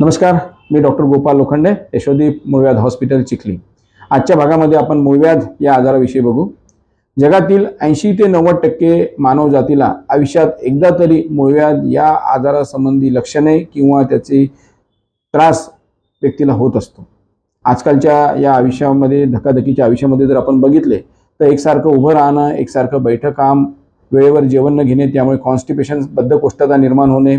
नमस्कार मी डॉक्टर गोपाल लोखंडे यशोदी मूळव्याध हॉस्पिटल चिखली. आजच्या भागामध्ये आपण मूळव्याध या आजाराविषयी बघू. जगातील ऐंशी ते नव्वद टक्के मानव जातीला आयुष्यात एकदा तरी मूळव्याध या आजारासंबंधी लक्षणे किंवा त्याचे त्रास व्यक्तीला होत असतो. आजकालच्या या आयुष्यामध्ये धकाधकीच्या आयुष्यामध्ये जर आपण बघितले तर एकसारखं उभं राहणं एकसारखं बैठं काम वेळेवर जेवण न घेणे त्यामुळे कॉन्स्टिपेशन बद्धकोष्ठता निर्माण होणे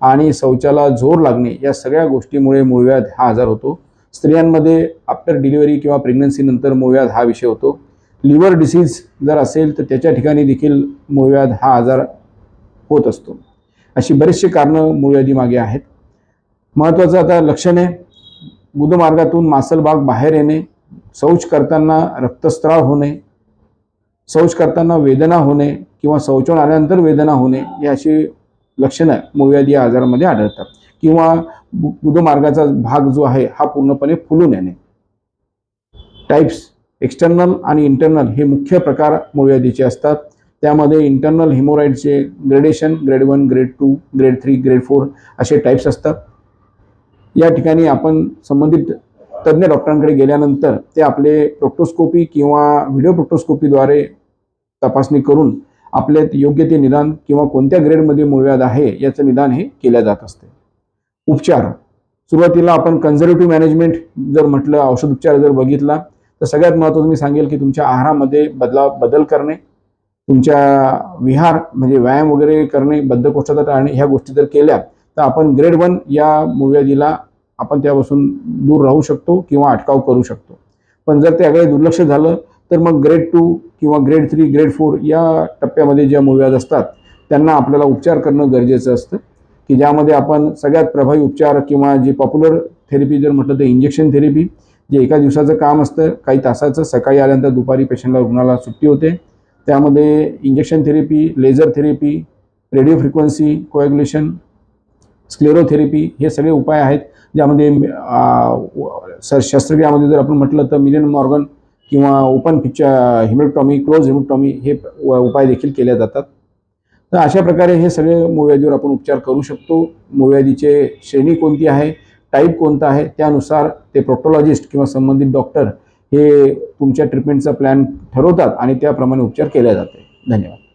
आणि शौचाला जोर लागणे या सगळ्या गोष्टीमुळे मूळव्याध हा आजार होतो. स्त्रियांमध्ये आफ्टर डिलिव्हरी किंवा प्रेग्नन्सीनंतर मूळव्याध हा विषय होतो. लिव्हर डिसीज जर असेल तर त्याच्या ठिकाणी देखील मूळव्याध हा आजार होत असतो. अशी बरीचशी कारणं मूळव्याधीमागे आहेत. महत्त्वाचं आता लक्षणे गुदमार्गातून मासलभाग बाहेर येणे शौच करताना रक्तस्त्राव होणे शौच करताना वेदना होणे किंवा शौचून आल्यानंतर वेदना होणे ही अशी लक्षणं मूळव्याधी या आजारामध्ये आढळतात. किंवा गु- गुदमार्गाचा भाग जो आहे हा पूर्णपणे फुलून येणे. टाईप्स एक्सटर्नल आणि इंटरनल हे मुख्य प्रकार मुळव्याधीचे असतात. त्यामध्ये internal हिमोराईडचे gradation grade one grade two grade three grade four असे टाईप्स असतात. या ठिकाणी आपण संबंधित तज्ज्ञ डॉक्टरांकडे गेल्यानंतर ते आपले प्रोक्टोस्कोपी किंवा व्हिडिओ प्रोक्टोस्कोपीद्वारे तपासणी करून आपल्यात योग्य ते निदान किंवा कोणत्या ग्रेडमध्ये मूळव्याध आहे याचं निदान हे केल्या जात असते. उपचार. सुरुवातीला आपण कन्झर्वेटिव्ह मॅनेजमेंट जर म्हटलं औषध उपचार जर बघितला तर सगळ्यात महत्त्वाचं मी सांगेल की तुमच्या आहारामध्ये बदला बदल करणे तुमच्या विहार म्हणजे व्यायाम वगैरे करणे बद्धकोष्ठता टाळणे ह्या गोष्टी जर केल्या तर आपण ग्रेड वन या मूळव्याधीला आपण त्यापासून दूर राहू शकतो किंवा अटकाव करू शकतो. पण जर त्याकडे दुर्लक्ष झालं तर मग ग्रेड टू किंवा ग्रेड थ्री ग्रेड फोर या टप्प्यामध्ये ज्या मूळव्याध असतात त्यांना आपल्याला उपचार करणं गरजेचं असतं. की ज्यामध्ये आपण सगळ्यात प्रभावी उपचार किंवा जी पॉप्युलर थेरपी जर म्हटलं तर इंजेक्शन थेरपी जे एका दिवसाचं काम असतं काही तासाचं सकाळी आल्यानंतर दुपारी पेशंटला रुग्णाला सुट्टी होते. त्यामध्ये injection therapy laser therapy radio frequency coagulation sclerotherapy हे सगळे उपाय आहेत. ज्यामध्ये सर शस्त्रक्रियामध्ये जर आपण म्हटलं तर मिलियन मॉर्गन किंवा open picture haemorrhoidectomy close haemorrhoidectomy हे उपाय देखील केले जातात. तर अशा प्रकारे हे सगळे मूळव्याधीवर आपण उपचार करू शकतो. मूळव्याधीचे श्रेणी कोणती आहे टाईप कोणता आहे त्यानुसार ते प्रोक्टॉलॉजिस्ट किंवा संबंधित डॉक्टर हे तुमच्या ट्रीटमेंटचा प्लॅन ठरवतात आणि त्याप्रमाणे उपचार केले जाते. धन्यवाद.